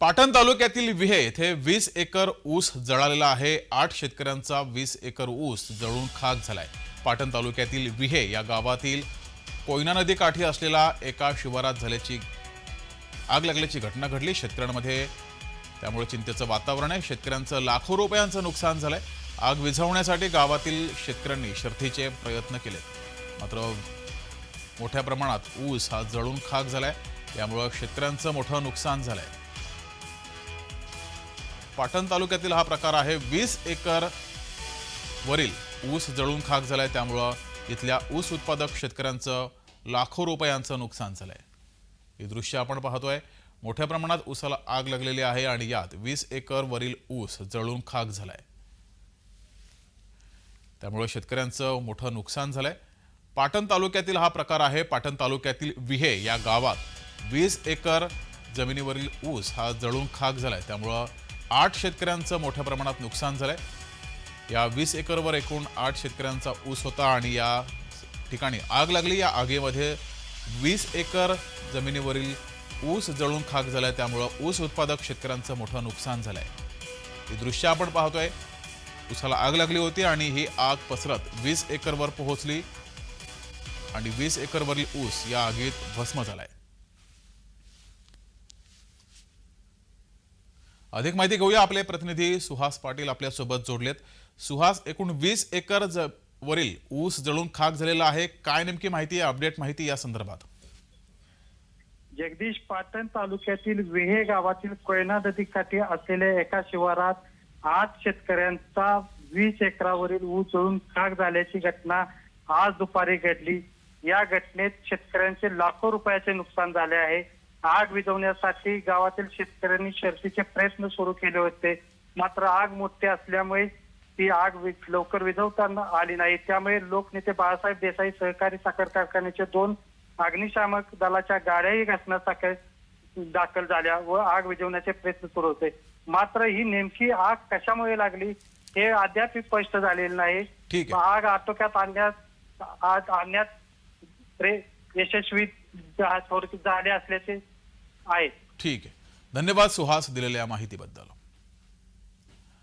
पाटण तालुक्यातील विहे येथे वीस एकर ऊस जळालेला आहे. आठ शेतकऱ्यांचा वीस एकर ऊस जळून खाक झालाय. पाटण तालुक्यातील विहे या गावातील कोयना नदी काठी असलेला एका शिवारात झाल्याची आग लागल्याची घटना घडली. शेतकऱ्यांमध्ये त्यामुळे चिंतेचं वातावरण आहे. शेतकऱ्यांचं लाखो रुपयांचं नुकसान झालंय. आग विझवण्यासाठी गावातील शेतकऱ्यांनी शर्थीचे प्रयत्न केलेत. मात्र मोठ्या प्रमाणात ऊस हा जळून खाक झालाय. त्यामुळं शेतकऱ्यांचं मोठं नुकसान झालंय. पाटण तालुक्यातील हा प्रकार आहे. वीस एकर वरील ऊस जळून खाक झालाय. त्यामुळं इथल्या ऊस उत्पादक शेतकऱ्यांचं लाखो रुपयांचं नुकसान झालंय. हे दृश्य आपण पाहतोय. मोठ्या प्रमाणात ऊसाला आग लागलेली आहे आणि यात वीस एकर वरील ऊस जळून खाक झालाय. त्यामुळे शेतकऱ्यांचं मोठं नुकसान झालंय. पाटण तालुक्यातील हा प्रकार आहे. पाटण तालुक्यातील विहे या गावात वीस एकर जमिनीवरील ऊस हा जळून खाक झालाय. त्यामुळं आठ शेतकऱ्यांचं मोठ्या प्रमाणात नुकसान झालं आहे या वीस एकरवर एकूण आठ शेतकऱ्यांचा ऊस होता आणि या ठिकाणी आग लागली. या आगीमध्ये वीस एकर जमिनीवरील ऊस जळून खाक झाला आहे त्यामुळं ऊस उत्पादक शेतकऱ्यांचं मोठं नुकसान झालं आहे ही दृश्य आपण पाहतोय. ऊसाला आग लागली होती आणि ही आग पसरत वीस एकरवर पोहोचली आणि वीस एकरवरील ऊस या आगीत भस्म झाला आहे अधिक माहिती घेऊया आपले प्रतिनिधी सुहास पाटील आपल्यासोबत जोडलेत. सुहास एकूण वीस एकर ज- वरील ऊस जळून खाक झालेला आहे. काय नेमकी माहिती आहे? अपडेट माहिती या संदर्भात. जगदीश पाटण तालुक्यातील विहे गावातील कोयना नदीकाठी असलेल्या एका शिवारात आठ शेतकऱ्यांचा वीस एकरावरील ऊस जळून खाक झाल्याची घटना आज दुपारी घडली. या घटनेत शेतकऱ्यांचे लाखो रुपयाचे नुकसान झाले आहे. आग विझवण्यासाठी गावातील शेतकऱ्यांनी शर्थीचे प्रयत्न सुरू केले होते. मात्र आग मोठी असल्यामुळे ती आग लवकर विझवता आली नाही. त्यामुळे लोकनेते बाळासाहेब देसाई सहकारी साखर कारखान्याचे दोन अग्निशामक दलाच्या गाड्याही घटनास्थळी दाखल झाल्या व आग विझवण्याचे प्रयत्न सुरू होते. मात्र ही नेमकी आग कशामुळे लागली हे अद्याप स्पष्ट झालेले नाही. आग आटोक्यात आणण्यात आग आणण्यात यशस्वी झाले असल्याचे आहे. ठीक आहे. धन्यवाद सुहास दिलेल्या माहितीबद्दल.